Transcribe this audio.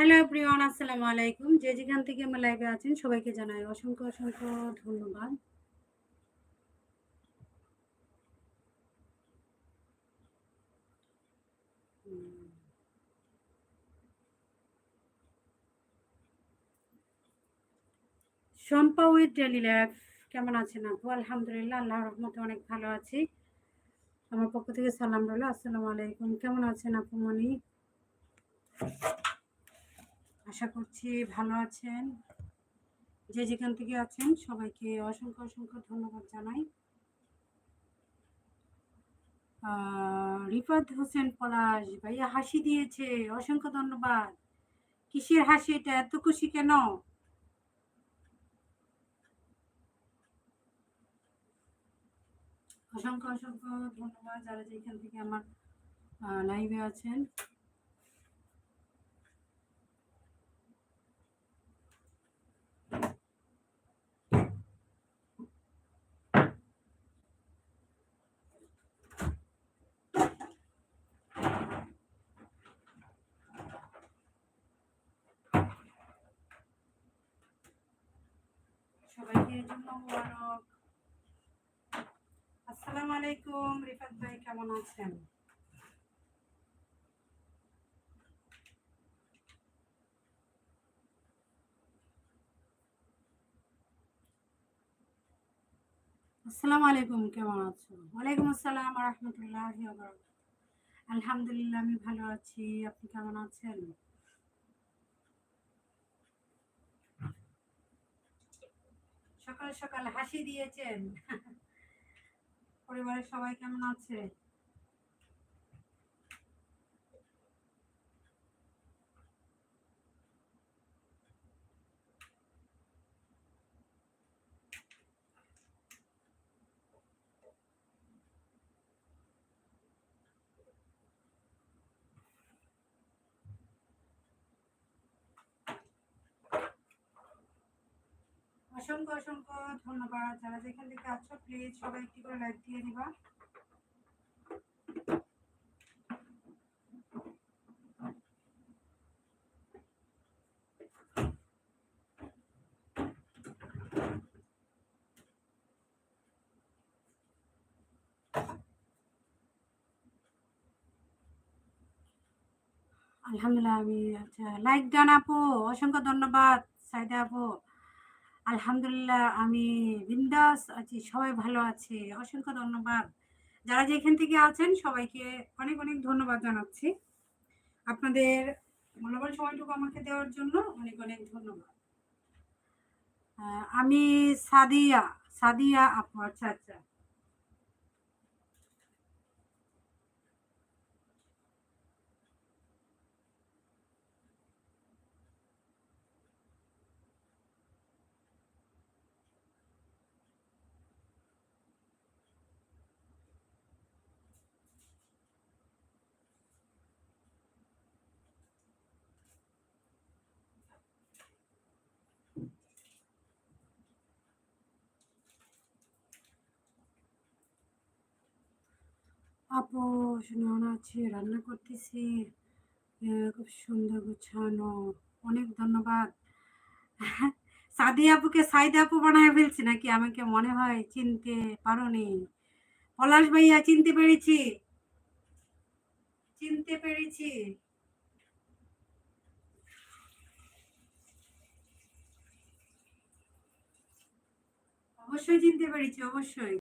Hello প্রিয়ন আসসালামু আলাইকুম যে যেখান থেকে আমার লাইভে আছেন, সবাইকে জানাই অসংখ্য অসংখ্য ধন্যবাদ। শম্পা উইথ ডেলি লাইফ, কেমন আছেন আপু? আলহামদুলিল্লাহ আল্লাহ রহমতে অনেক ভালো আছি। আমার পক্ষ থেকে সালাম রইল। আসসালামু আলাইকুম। কেমন আছেন আপু মনি? আশা করছি ভালো আছেন। যে যেখান থেকে আছেন, সবাইকে অসংখ্য অসংখ্য ধন্যবাদ জানাই। রিফাত হোসেন পলাশ, ভাইয়া হাসি দিয়েছে, অসংখ্য ধন্যবাদ। কিসের হাসি এটা? এত খুশি কেন? অসংখ্য অসংখ্য ধন্যবাদ যারা যেখান থেকে আমার লাইভে আছেন। আসসালামু আলাইকুম কেমন আছেন? আলাইকুম, কেমন আছো? ওয়ালাইকুম আসসালাম রহমতুল্লাহ আলহামদুলিল্লাহ, আমি ভালো আছি। আপনি কেমন আছেন? সকাল সকাল হাসি দিয়েছেন। পরিবারের সবাই কেমন আছে? অসংখ্য অসংখ্য ধন্যবাদ। যারা যেখান থেকে আছো প্লিজ সবাই একটি করে লাইক দিয়ে দিবা। আলহামদুলিল্লাহ, আমি আচ্ছা লাইক ডান আপু, অসংখ্য ধন্যবাদ, সাইদা আপু। আলহামদুলিল্লাহ, আমি বিন্দাস আছি, সবাই ভালো আছে। অসংখ্য ধন্যবাদ। যারা যেখান থেকে আছেন, সবাইকে অনেক অনেক ধন্যবাদ জানাচ্ছি। আপনাদের মূল্যবান সময়টুকু আমাকে দেওয়ার জন্য অনেক অনেক ধন্যবাদ। আমি সাদিয়া সাদিয়া আপু আচ্ছা আচ্ছা। আপু কেমন আছে রান্না করতেছি। খুব সুন্দর গুছানো। অনেক ধন্যবাদ। সাদি আপুকে সাইদ আপু বানায় ফেলছি নাকি? আমাকে মনে হয় চিনতে পারোনি। পলাশ ভাইয়া, চিনতে পেরেছি। চিনতে পেরেছি। অবশ্যই চিনতে পেরেছি, অবশ্যই।